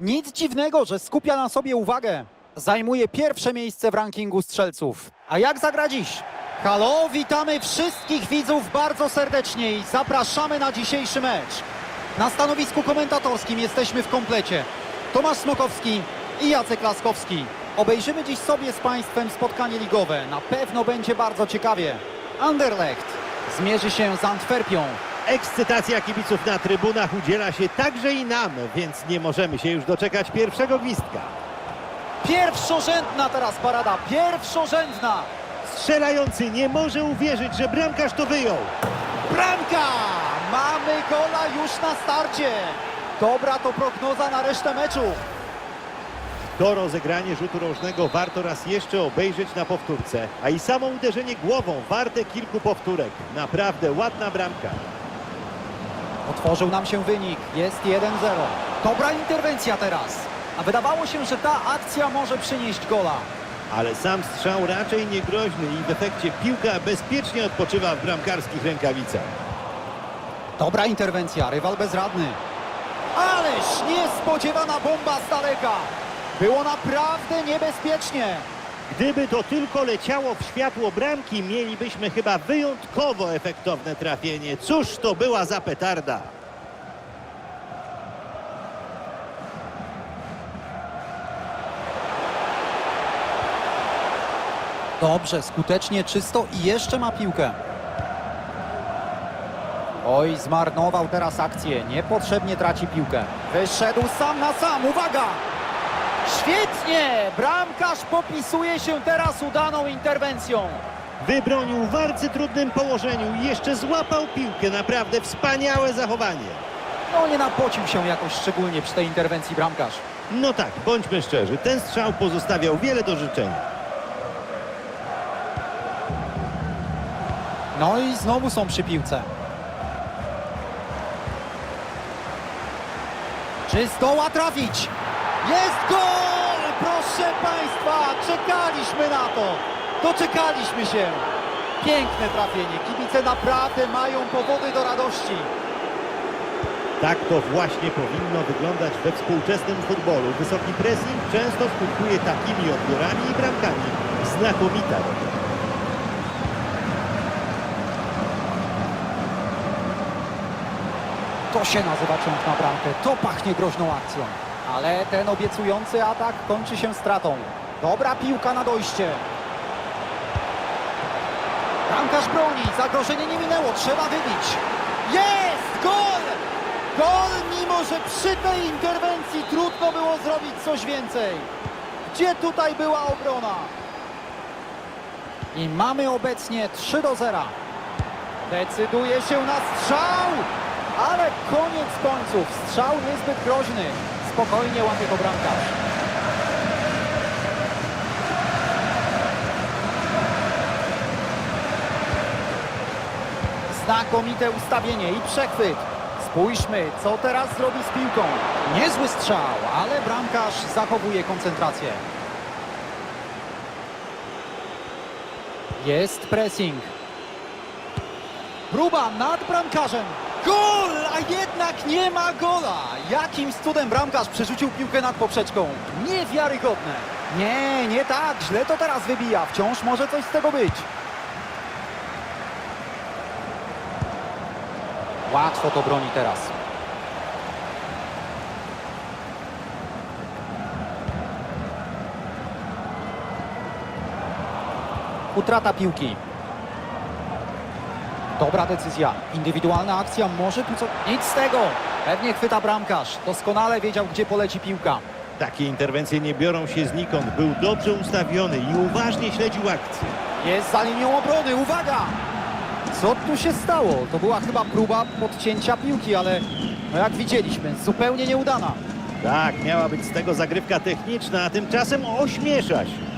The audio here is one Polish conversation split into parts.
Nic dziwnego, że skupia na sobie uwagę. Zajmuje pierwsze miejsce w rankingu strzelców. A jak zagra dziś? Halo, witamy wszystkich widzów bardzo serdecznie i zapraszamy na dzisiejszy mecz. Na stanowisku komentatorskim jesteśmy w komplecie. Tomasz Smokowski i Jacek Laskowski. Obejrzymy dziś sobie z Państwem spotkanie ligowe. Na pewno będzie bardzo ciekawie. Anderlecht zmierzy się z Antwerpią. Ekscytacja kibiców na trybunach udziela się także i nam, więc nie możemy się już doczekać pierwszego gwizdka. Pierwszorzędna teraz parada, pierwszorzędna. Strzelający nie może uwierzyć, że bramkarz to wyjął. Bramka! Mamy gola już na starcie. Dobra to prognoza na resztę meczu. To rozegranie rzutu rożnego warto raz jeszcze obejrzeć na powtórce, a i samo uderzenie głową warte kilku powtórek. Naprawdę ładna bramka. Otworzył nam się wynik. Jest 1-0. Dobra interwencja teraz. A wydawało się, że ta akcja może przynieść gola. Ale sam strzał raczej niegroźny i w efekcie piłka bezpiecznie odpoczywa w bramkarskich rękawicach. Dobra interwencja, rywal bezradny. Ależ niespodziewana bomba z daleka. Było naprawdę niebezpiecznie. Gdyby to tylko leciało w światło bramki, mielibyśmy chyba wyjątkowo efektowne trafienie. Cóż to była za petarda? Dobrze, skutecznie, czysto i jeszcze ma piłkę. Oj, zmarnował teraz akcję. Niepotrzebnie traci piłkę. Wyszedł sam na sam. Uwaga! Świetnie! Bramkarz popisuje się teraz udaną interwencją. Wybronił w bardzo trudnym położeniu i jeszcze złapał piłkę. Naprawdę wspaniałe zachowanie. No nie napocił się jakoś szczególnie przy tej interwencji bramkarz. No tak, bądźmy szczerzy, ten strzał pozostawiał wiele do życzenia. No i znowu są przy piłce. Czy zdoła trafić? Jest gol! Proszę Państwa, czekaliśmy na to. Doczekaliśmy się. Piękne trafienie. Kibice naprawdę mają powody do radości. Tak to właśnie powinno wyglądać we współczesnym futbolu. Wysoki pressing często skutkuje takimi odbiorami i bramkami. Znakomita. To się nazywa ciąg na bramkę. To pachnie groźną akcją. Ale ten obiecujący atak kończy się stratą. Dobra piłka na dojście. Bramkarz broni. Zagrożenie nie minęło. Trzeba wybić. Jest! Gol! Gol, mimo że przy tej interwencji trudno było zrobić coś więcej. Gdzie tutaj była obrona? I mamy obecnie 3 do 0. Decyduje się na strzał! Ale koniec końców, strzał niezbyt groźny. Spokojnie łapie go bramkarz. Znakomite ustawienie i przechwyt. Spójrzmy, co teraz zrobi z piłką. Niezły strzał, ale bramkarz zachowuje koncentrację. Jest pressing. Próba nad bramkarzem. Gol, jednak nie ma gola. Jakimś cudem bramkarz przerzucił piłkę nad poprzeczką. Niewiarygodne. Nie, nie tak. Źle to teraz wybija. Wciąż może coś z tego być. Łatwo to broni teraz. Utrata piłki. Dobra decyzja. Indywidualna akcja może tu co... Nic z tego. Pewnie chwyta bramkarz. Doskonale wiedział, gdzie poleci piłka. Takie interwencje nie biorą się znikąd. Był dobrze ustawiony i uważnie śledził akcję. Jest za linią obrony. Uwaga! Co tu się stało? To była chyba próba podcięcia piłki, ale no jak widzieliśmy, zupełnie nieudana. Tak, miała być z tego zagrywka techniczna, a tymczasem ośmiesza się.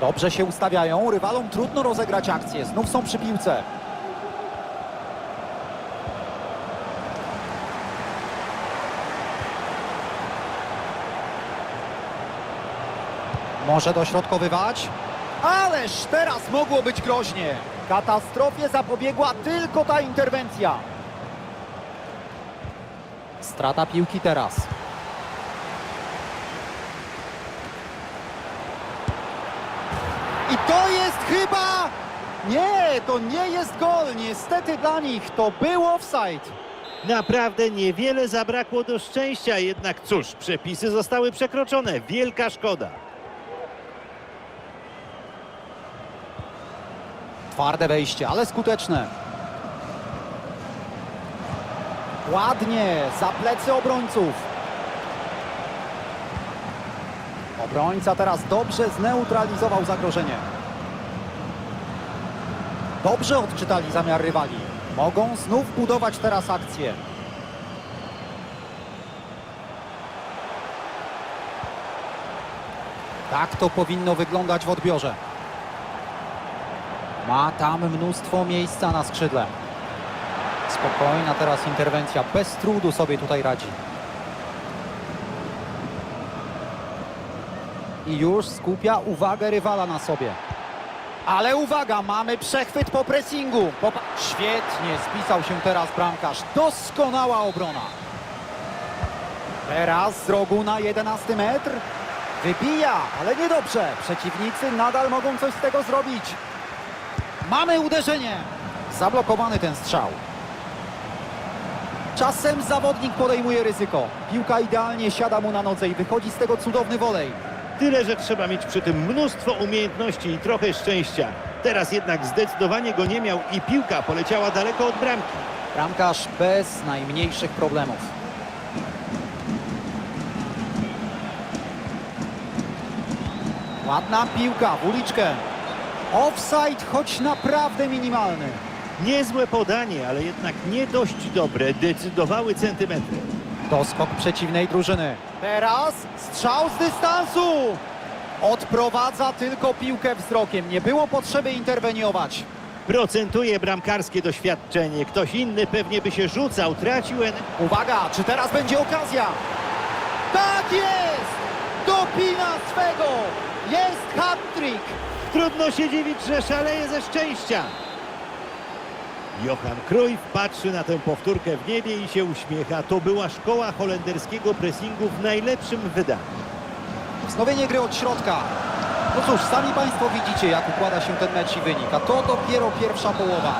Dobrze się ustawiają. Rywalom trudno rozegrać akcję. Znów są przy piłce. Może dośrodkowywać. Ależ teraz mogło być groźnie. Katastrofie zapobiegła tylko ta interwencja. Strata piłki teraz. I to jest chyba... Nie, to nie jest gol. Niestety dla nich to był offside. Naprawdę niewiele zabrakło do szczęścia, jednak cóż, przepisy zostały przekroczone. Wielka szkoda. Twarde wejście, ale skuteczne. Ładnie, za plecy obrońców. Obrońca teraz dobrze zneutralizował zagrożenie. Dobrze odczytali zamiar rywali. Mogą znów budować teraz akcję. Tak to powinno wyglądać w odbiorze. Ma tam mnóstwo miejsca na skrzydle. Spokojna teraz interwencja, bez trudu sobie tutaj radzi. I już skupia uwagę rywala na sobie. Ale uwaga, mamy przechwyt po pressingu. Popa Świetnie spisał się teraz bramkarz. Doskonała obrona. Teraz z rogu na 11 metr. Wybija, ale niedobrze. Przeciwnicy nadal mogą coś z tego zrobić. Mamy uderzenie. Zablokowany ten strzał. Czasem zawodnik podejmuje ryzyko. Piłka idealnie siada mu na nodze i wychodzi z tego cudowny wolej. Tyle, że trzeba mieć przy tym mnóstwo umiejętności i trochę szczęścia. Teraz jednak zdecydowanie go nie miał i piłka poleciała daleko od bramki. Bramkarz bez najmniejszych problemów. Ładna piłka w uliczkę. Offside, choć naprawdę minimalny. Niezłe podanie, ale jednak nie dość dobre. Decydowały centymetry. Doskok przeciwnej drużyny. Teraz strzał z dystansu. Odprowadza tylko piłkę wzrokiem. Nie było potrzeby interweniować. Procentuje bramkarskie doświadczenie. Ktoś inny pewnie by się rzucał, tracił en... Uwaga, czy teraz będzie okazja? Tak jest! Dopina swego! Jest hat-trick! Trudno się dziwić, że szaleje ze szczęścia. Johan Cruyff patrzy na tę powtórkę w niebie i się uśmiecha. To była szkoła holenderskiego pressingu w najlepszym wydaniu. Wznowienie gry od środka. No cóż, sami Państwo widzicie, jak układa się ten mecz i wynik, a to dopiero pierwsza połowa.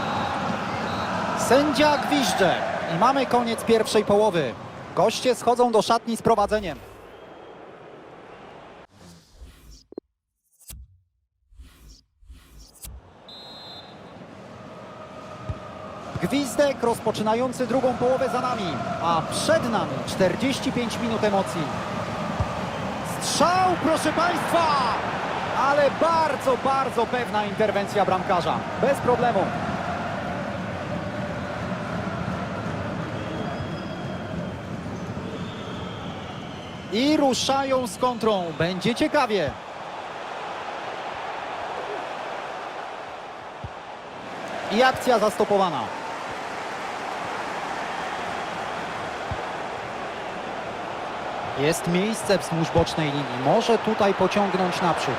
Sędzia gwizdże i mamy koniec pierwszej połowy. Goście schodzą do szatni z prowadzeniem. Rozpoczynający drugą połowę za nami, a przed nami 45 minut emocji. Strzał, proszę Państwa! Ale bardzo, bardzo pewna interwencja bramkarza. Bez problemu. I ruszają z kontrą. Będzie ciekawie. I akcja zastopowana. Jest miejsce wzdłuż bocznej linii. Może tutaj pociągnąć naprzód.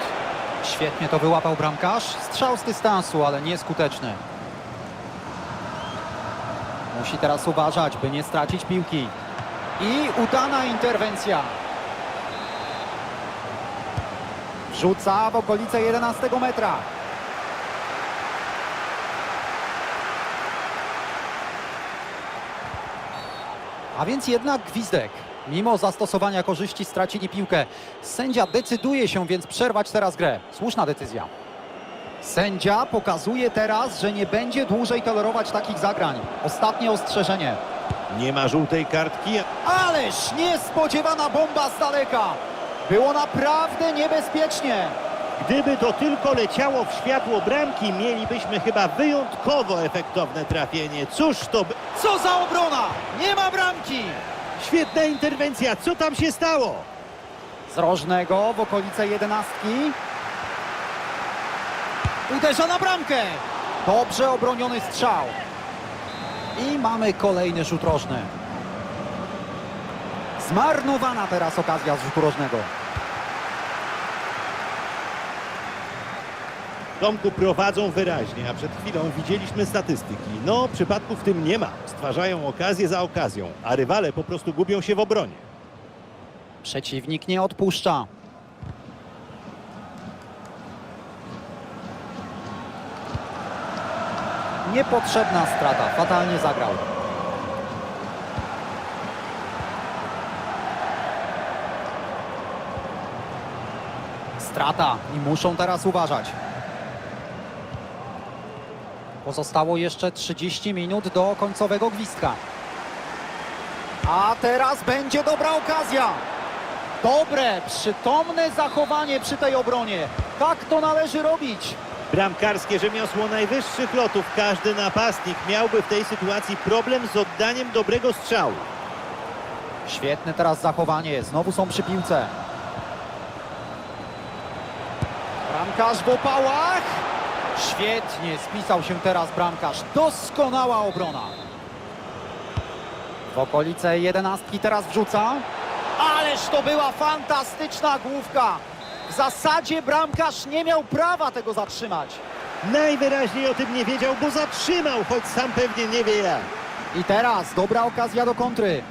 Świetnie to wyłapał bramkarz. Strzał z dystansu, ale nieskuteczny. Musi teraz uważać, by nie stracić piłki. I udana interwencja. Rzuca w okolice 11 metra. A więc jednak gwizdek. Mimo zastosowania korzyści stracili piłkę. Sędzia decyduje się więc przerwać teraz grę. Słuszna decyzja. Sędzia pokazuje teraz, że nie będzie dłużej tolerować takich zagrań. Ostatnie ostrzeżenie. Nie ma żółtej kartki, Ależ niespodziewana bomba z daleka. Było naprawdę niebezpiecznie. Gdyby to tylko leciało w światło bramki, mielibyśmy chyba wyjątkowo efektowne trafienie. Cóż to... by- Co za obrona! Nie ma bramki! Świetna interwencja, co tam się stało? Z rożnego w okolice jedenastki. Uderza na bramkę. Dobrze obroniony strzał. I mamy kolejny rzut rożny. Zmarnowana teraz okazja z rzutu rożnego. Tomku prowadzą wyraźnie, a przed chwilą widzieliśmy statystyki. No, przypadków w tym nie ma. Stwarzają okazję za okazją, a rywale po prostu gubią się w obronie. Przeciwnik nie odpuszcza. Niepotrzebna strata. Fatalnie zagrał. Strata i muszą teraz uważać. Pozostało jeszcze 30 minut do końcowego gwizdka. A teraz będzie dobra okazja. Dobre, przytomne zachowanie przy tej obronie. Tak to należy robić. Bramkarskie rzemiosło najwyższych lotów. Każdy napastnik miałby w tej sytuacji problem z oddaniem dobrego strzału. Świetne teraz zachowanie. Znowu są przy piłce. Bramkarz w opałach. Świetnie spisał się teraz bramkarz. Doskonała obrona. W okolice jedenastki teraz wrzuca. Ależ to była fantastyczna główka. W zasadzie bramkarz nie miał prawa tego zatrzymać. Najwyraźniej o tym nie wiedział, bo zatrzymał, choć sam pewnie nie wie jak. I teraz dobra okazja do kontry.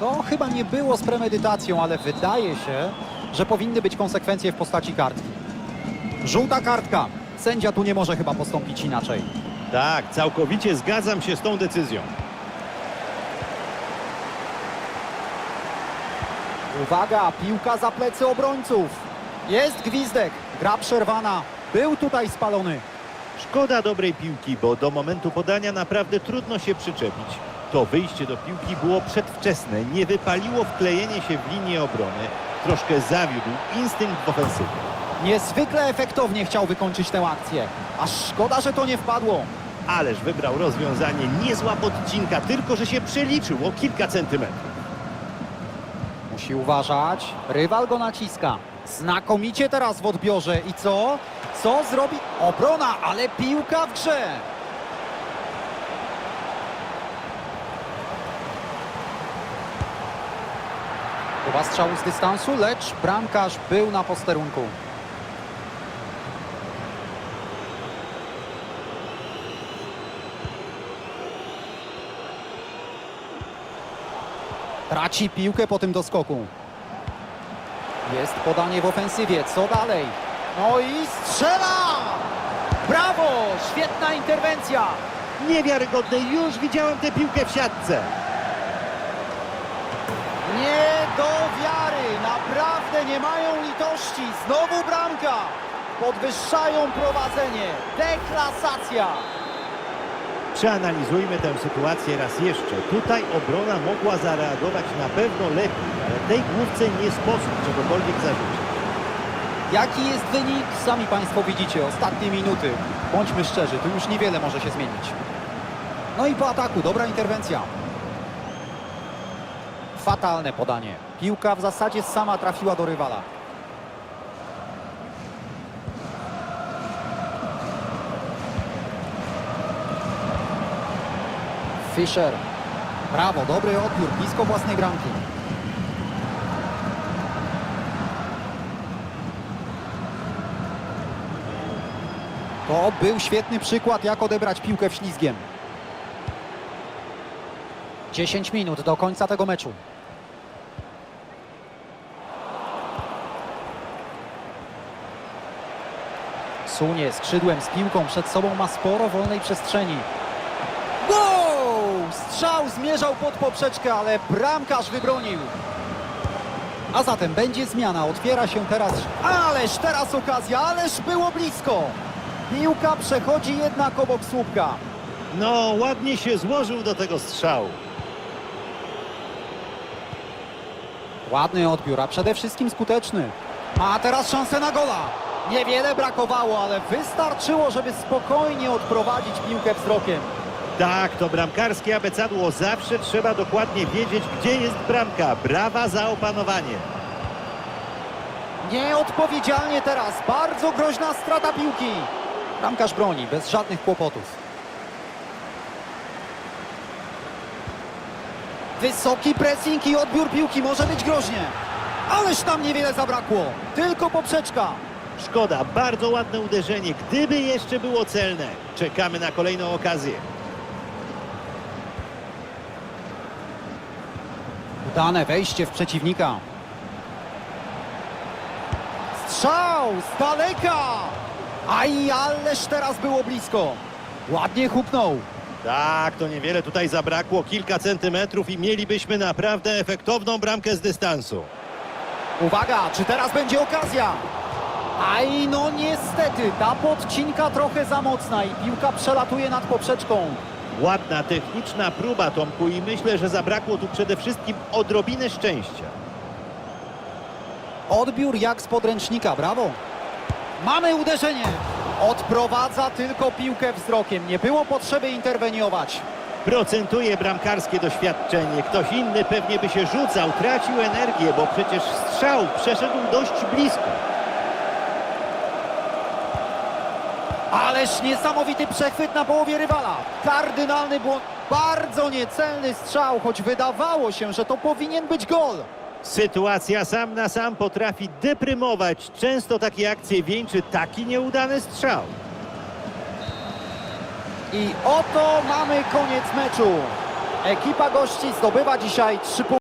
To chyba nie było z premedytacją, ale wydaje się, że powinny być konsekwencje w postaci kartki. Żółta kartka. Sędzia tu nie może chyba postąpić inaczej. Tak, całkowicie zgadzam się z tą decyzją. Uwaga, piłka za plecy obrońców. Jest gwizdek. Gra przerwana. Był tutaj spalony. Szkoda dobrej piłki, bo do momentu podania naprawdę trudno się przyczepić. To wyjście do piłki było przedwczesne, nie wypaliło wklejenie się w linię obrony. Troszkę zawiódł instynkt w ofensywie. Niezwykle efektownie chciał wykończyć tę akcję. Aż szkoda, że to nie wpadło. Ależ wybrał rozwiązanie niezła podcinka, tylko że się przeliczył o kilka centymetrów. Musi uważać. Rywal go naciska. Znakomicie teraz w odbiorze. I co? Co zrobi? Obrona, ale piłka w grze. Próba strzału z dystansu, lecz bramkarz był na posterunku. Traci piłkę po tym doskoku. Jest podanie w ofensywie. Co dalej? No i strzela! Brawo! Świetna interwencja! Niewiarygodne, już widziałem tę piłkę w siatce. Nie do wiary! Naprawdę nie mają litości. Znowu bramka! Podwyższają prowadzenie. Deklasacja! Przeanalizujmy tę sytuację raz jeszcze. Tutaj obrona mogła zareagować na pewno lepiej, ale tej główce nie sposób czegokolwiek zarzucić. Jaki jest wynik? Sami Państwo widzicie, ostatnie minuty. Bądźmy szczerzy, tu już niewiele może się zmienić. No i po ataku, dobra interwencja. Fatalne podanie. Piłka w zasadzie sama trafiła do rywala. Fischer. Brawo, dobry odbiór, blisko własnej bramki. To był świetny przykład, jak odebrać piłkę w ślizgiem. 10 minut do końca tego meczu. Sunie skrzydłem z piłką przed sobą ma sporo wolnej przestrzeni. Strzał zmierzał pod poprzeczkę, ale bramkarz wybronił. A zatem będzie zmiana. Otwiera się teraz. Ależ teraz okazja, ależ było blisko. Piłka przechodzi jednak obok słupka. No, ładnie się złożył do tego strzału. Ładny odbiór, a przede wszystkim skuteczny. Ma teraz szansę na gola. Niewiele brakowało, ale wystarczyło, żeby spokojnie odprowadzić piłkę wzrokiem. Tak, to bramkarskie abecadło. Zawsze trzeba dokładnie wiedzieć, gdzie jest bramka. Brawa za opanowanie. Nieodpowiedzialnie teraz. Bardzo groźna strata piłki. Bramkarz broni, bez żadnych kłopotów. Wysoki pressing i odbiór piłki może być groźnie. Ależ tam niewiele zabrakło. Tylko poprzeczka. Szkoda, bardzo ładne uderzenie. Gdyby jeszcze było celne. Czekamy na kolejną okazję. Udane wejście w przeciwnika. Strzał z daleka! Aj, ależ teraz było blisko. Ładnie hupnął. Tak, to niewiele tutaj zabrakło. Kilka centymetrów i mielibyśmy naprawdę efektowną bramkę z dystansu. Uwaga, czy teraz będzie okazja? Aj, no niestety, ta podcinka trochę za mocna i piłka przelatuje nad poprzeczką. Ładna, techniczna próba, Tomku, i myślę, że zabrakło tu przede wszystkim odrobiny szczęścia. Odbiór jak z podręcznika, brawo. Mamy uderzenie. Odprowadza tylko piłkę wzrokiem. Nie było potrzeby interweniować. Procentuje bramkarskie doświadczenie. Ktoś inny pewnie by się rzucał, tracił energię, bo przecież strzał przeszedł dość blisko. Ależ niesamowity przechwyt na połowie rywala. Kardynalny błąd. Bardzo niecelny strzał, choć wydawało się, że to powinien być gol. Sytuacja sam na sam potrafi deprymować. Często takie akcje wieńczy taki nieudany strzał. I oto mamy koniec meczu. Ekipa gości zdobywa dzisiaj trzy punkty.